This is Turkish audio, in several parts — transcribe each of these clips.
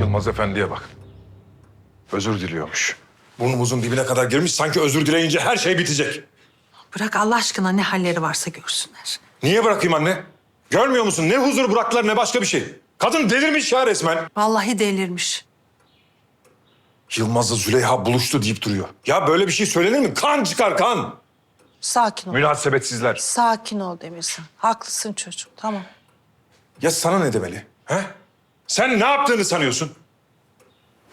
Yılmaz Efendi'ye bak. Özür diliyormuş. Burnumuzun dibine kadar girmiş sanki özür dileyince her şey bitecek. Bırak Allah aşkına ne halleri varsa görsünler. Niye bırakayım anne? Görmüyor musun? Ne huzur bıraktılar ne başka bir şey. Kadın delirmiş ya resmen. Vallahi delirmiş. Yılmaz'la Züleyha buluştu deyip duruyor. Ya böyle bir şey söylenir mi? Kan çıkar kan. Sakin ol. Münasebetsizler. Sakin ol Demircan. Haklısın çocuğum tamam. Ya sana ne demeli? He? Sen ne yaptığını sanıyorsun?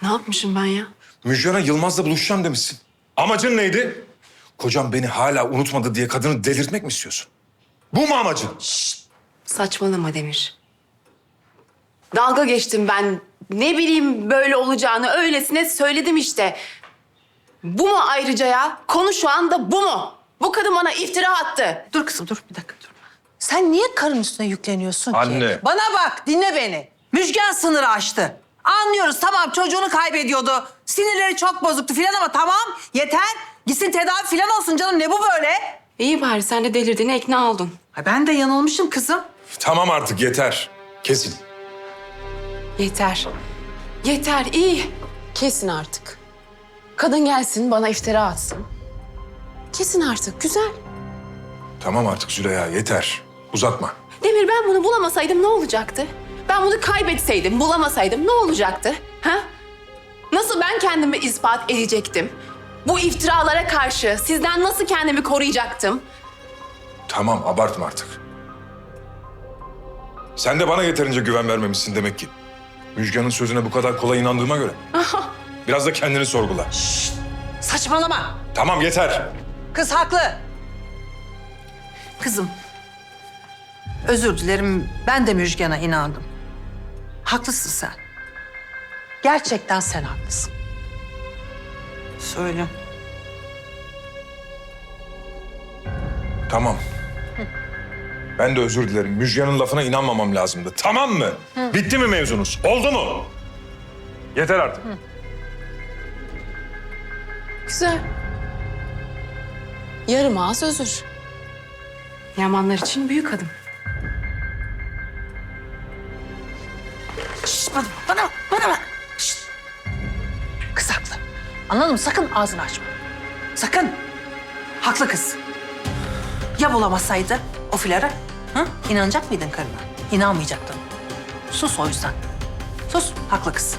Ne yapmışım ben ya? Müjgan'a Yılmaz'la buluşacağım demişsin. Amacın neydi? Kocam beni hala unutmadı diye kadını delirtmek mi istiyorsun? Bu mu amacın? Saçmalama Demir. Dalga geçtim ben. Ne bileyim böyle olacağını öylesine söyledim işte. Bu mu ayrıca ya? Konu şu anda bu mu? Bu kadın bana iftira attı. Dur kızım dur bir dakika dur. Sen niye karın üstüne yükleniyorsun ki? Anne. Bana bak dinle beni. Müjgan sınırı aştı. Anlıyoruz tamam çocuğunu kaybediyordu. Sinirleri çok bozuktu filan ama tamam yeter. Gitsin tedavi filan olsun canım ne bu böyle? İyi bari sen de delirdiğine ikna oldun. Ay ben de yanılmışım kızım. Tamam artık yeter. Kesin. Yeter. Yeter iyi. Kesin artık. Kadın gelsin bana iftira atsın. Kesin artık güzel. Tamam artık Züleyha yeter. Uzatma. Demir ben bunu bulamasaydım ne olacaktı? Ben bunu kaybetseydim, bulamasaydım ne olacaktı? Ha? Nasıl ben kendimi ispat edecektim? Bu iftiralara karşı sizden nasıl kendimi koruyacaktım? Tamam abartma artık. Sen de bana yeterince güven vermemişsin demek ki. Müjgan'ın sözüne bu kadar kolay inandığıma göre. Biraz da kendini sorgula. Saçmalama. Tamam yeter. Kız haklı. Kızım. Özür dilerim. Ben de Müjgan'a inandım. Haklısın sen. Gerçekten sen haklısın. Söyle. Tamam. Ben de özür dilerim. Müjgan'ın lafına inanmamam lazımdı. Tamam mı? Bitti mi mevzunuz? Oldu mu? Yeter artık. Güzel. Yarım ağız özür. Yamanlar için büyük adım. Şşt, bana, bana, bana bak. Şşt. Kız haklı. Anladın mı? Sakın ağzını açma. Sakın. Haklı kız. Ya bulamasaydı o filara? Hı? İnanacak mıydın karına? İnanmayacaktın. Sus o yüzden. Sus. Haklı kız.